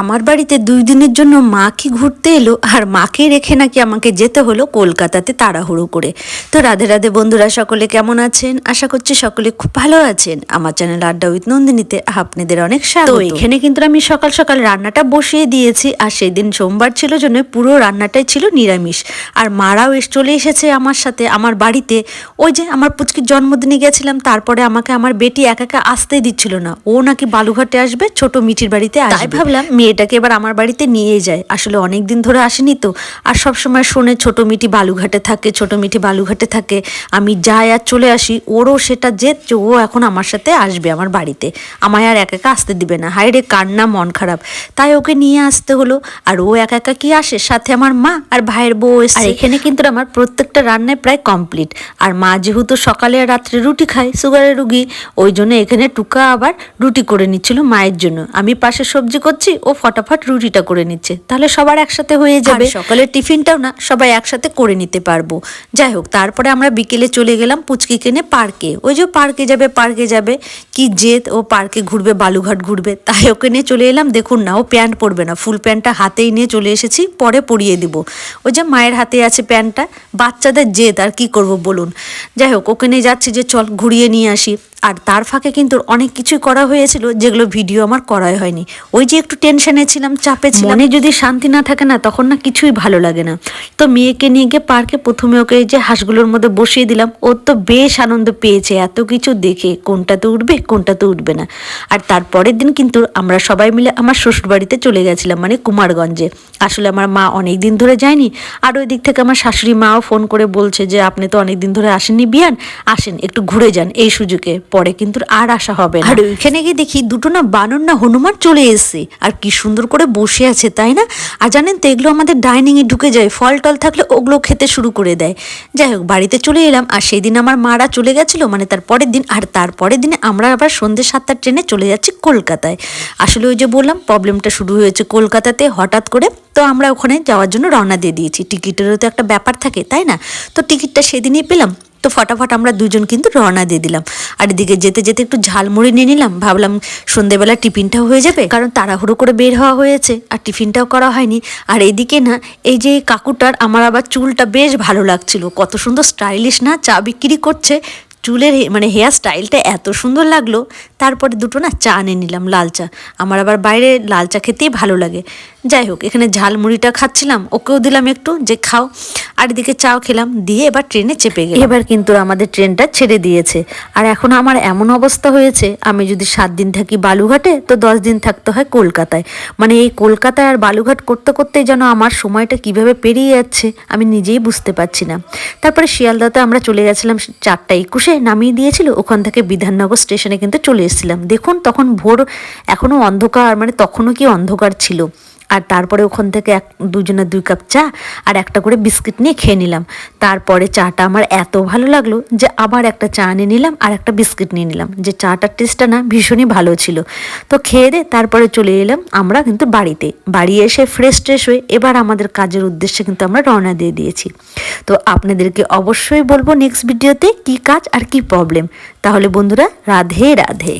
আমার বাড়িতে দুই দিনের জন্য মা কি ঘুরতে এলো? আর মাকে রেখে নাকি আমাকে যেতে হলো কলকাতাতে তাড়াহুড়ো করে? তো রাধে রাধে বন্ধুরা সকলে কেমন আছেন? আশা করছি সকলে খুব ভালো আছেন। আমার চ্যানেল আড্ডা উইথ নন্দিনীতে আপনাদের অনেক স্বাগত। তো এখানে কিন্তু আমি সকাল সকাল রান্নাটা বসিয়ে দিয়েছি আর সেই দিন সোমবার ছিল জন্য পুরো রান্নাটাই ছিল নিরামিষ। আর মারাও এসে চলে এসেছে আমার সাথে আমার বাড়িতে। ওই যে আমার পুচকির জন্মদিনে গেছিলাম তারপরে আমাকে আমার বেটি একা একা আসতেই দিচ্ছিল না। ও নাকি বালুঘাটে আসবে ছোট মিঠির বাড়িতে তাই ভাবলাম মেয়েটাকে এবার আমার বাড়িতে নিয়ে যায়। আসলে অনেক দিন ধরে আসেনি তো। আর সব সময় শোনে, ছোট মিটি বালুঘাটে থাকে, ছোট মিটি বালুঘাটে থাকে। আমি যাই আর চলে আসি, ওরও সেটা যে ও এখন আমার সাথে আসবে আমার বাড়িতে। আমায় আর একা একা আসতে দিবে না। হায় রে কান্না মন খারাপ। তাই ওকে নিয়ে আসতে হলো। আর ও একা একা কি আসে? সাথে আমার মা আর ভাইয়ের বউ এসে এখানে কিন্তু আমার প্রত্যেকটা রান্নায় প্রায় কমপ্লিট। আর মা যেহেতু সকালে আর রাত্রে রুটি খায় সুগারের রুগী, ওই জন্য এখানে টুকা আবার রুটি করে নিচ্ছিল মায়ের জন্য। আমি পাশে সবজি করছি, ও ফটাফট রুটিটা করে নিচ্ছে। তাহলে সবার একসাথে হয়ে যাবে। সকালের টিফিনটাও না সবাই একসাথে করে নিতে পারব। যাই হোক তারপরে আমরা বিকেলে চলে গেলাম পুচকি কেনে পার্কে। ওই যে পার্কে যাবে পার্কে যাবে। কি জেদ ও পার্কে ঘুরবে বালুঘাট ঘুরবে। তাই ওকে নিয়ে চলে এলাম। দেখুন না ও প্যান্ট পরবে না। ফুল প্যান্টটা হাতেই নিয়ে চলে এসেছি পরে পরিয়ে দিব। ওই যে মায়ের হাতে আছে প্যান্টটা বাচ্চাদের জেদ আর কি করব বলুন। যাই হোক ওকে নিয়ে যাচ্ছি যে চল ঘুরিয়ে নিয়ে আসি। আর তার ফাঁকে কিন্তু অনেক কিছুই করা হয়েছিল যেগুলো ভিডিও আমার করাই হয়নি। ওই যে একটু টেনশনে ছিলাম চাপে ছিলাম। মনে যদি শান্তি না থাকে না তখন না কিছুই ভালো লাগে না। তো মেয়েকে নিয়ে গিয়ে পার্কে প্রথমে ওকে যে হাঁসগুলোর মধ্যে বসিয়ে দিলাম ওর তো বেশ আনন্দ পেয়েছে এত কিছু দেখে। কোনটাতে উঠবে কোনটাতে উঠবে না। আর তারপরের দিন কিন্তু আমরা সবাই মিলে আমার শ্বশুর বাড়িতে চলে গেছিলাম মানে কুমারগঞ্জে। আসলে আমার মা অনেক দিন ধরে যায়নি আর ওই দিক থেকে আমার শাশুড়ি মাও ফোন করে বলছে যে আপনি তো অনেক দিন ধরে আসেননি বিয়ান আসেন একটু ঘুরে যান। এই সুযোগে। পরে কিন্তু আর আসা হবে না। আর ওইখানে গিয়ে দেখি দুটো না বানর না হনুমান চলে এসছে। আর কি সুন্দর করে বসে আছে, তাই না? আর জানেন তো এগুলো আমাদের ডাইনিংয়ে ঢুকে যায়, ফল টল থাকলে ওগুলো খেতে শুরু করে দেয়। যাই হোক, বাড়িতে চলে এলাম, আর সেই দিন আমার মারা চলে গেছিল মানে তার পরের দিন, আর তারপরের দিনে আমরা আবার সন্ধ্যে সাতটার ট্রেনে চলে যাচ্ছি কলকাতায়। আসলে ওই যে বললাম প্রবলেমটা শুরু হয়েছে কলকাতাতে হঠাৎ করে, তো আমরা ওখানে যাওয়ার জন্য রওনা দিয়ে দিয়েছি। টিকিটেরও তো একটা ব্যাপার থাকে, তাই না? তো টিকিটটা সেদিনই পেলাম। তো ফটাফট আমরা দুজন কিন্তু রওনা দিয়ে দিলাম। আর এদিকে যেতে যেতে একটু ঝালমুড়ি নিয়ে নিলাম, ভাবলাম সন্ধেবেলা টিফিনটাও হয়ে যাবে, কারণ তাড়াহুড়ো করে বের হওয়া হয়েছে, আর টিফিনটাও করা হয়নি। আর এদিকে না, এই যে কাকুটার আমার আবার চুলটা বেশ ভালো লাগছিল, কত সুন্দর স্টাইলিশ না চা বিক্রি করছে চুলের মানে হেয়ার স্টাইলটা এত সুন্দর লাগল, তারপরে দুটো না চা নিয়ে নিলাম, লাল চা। আমার আবার বাইরে লাল চা খেতেই ভালো লাগে। যাই হোক, এখানে ঝালমুড়িটা খাচ্ছিলাম, ওকেও দিলাম একটু, যে খাও। আর এদিকে চাও খেলাম, দিয়ে এবার ট্রেনে চেপে গেলাম। এবার কিন্তু আমাদের ট্রেনটা ছেড়ে দিয়েছে। আর এখন আমার এমন অবস্থা হয়েছে, আমি যদি সাত দিন থাকি বালুঘাটে তো দশ দিন থাকতে হয় কলকাতায়। মানে এই কলকাতায় আর বালুঘাট করতে করতে যেন আমার সময়টা কীভাবে পেরিয়ে যাচ্ছে, আমি নিজেই বুঝতে পারছি না। তারপরে শিয়ালদাতে আমরা চলে গেছিলাম চারটা একুশে নামিয়ে দিয়েছিল, ওখান থেকে বিধাননগর স্টেশনে কিন্তু চলে এসেছিলাম। দেখুন, তখন ভোর এখনও অন্ধকার মানে তখনও কি অন্ধকার ছিল। আর তারপরে ওখান থেকে এক দুজনের দুই কাপ চা আর একটা করে বিস্কিট নিয়ে খেয়ে নিলাম। তারপরে চাটা আমার এত ভালো লাগল যে আবার একটা চা নিয়ে নিলাম আর একটা বিস্কিট নিয়ে নিলাম। যে চাটার টেস্টটা না ভীষণই ভালো ছিল। তো খেয়ে দে, তারপরে চলে এলাম আমরা কিন্তু বাড়িতে। বাড়ি এসে ফ্রেশ ট্রেশ হয়ে এবার আমাদের কাজের উদ্দেশ্যে কিন্তু আমরা রওনা দিয়ে দিয়েছি। তো আপনাদেরকে অবশ্যই বলব নেক্সট ভিডিওতে কি কাজ আর কি প্রবলেম তাহলে বন্ধুরা, রাধে রাধে।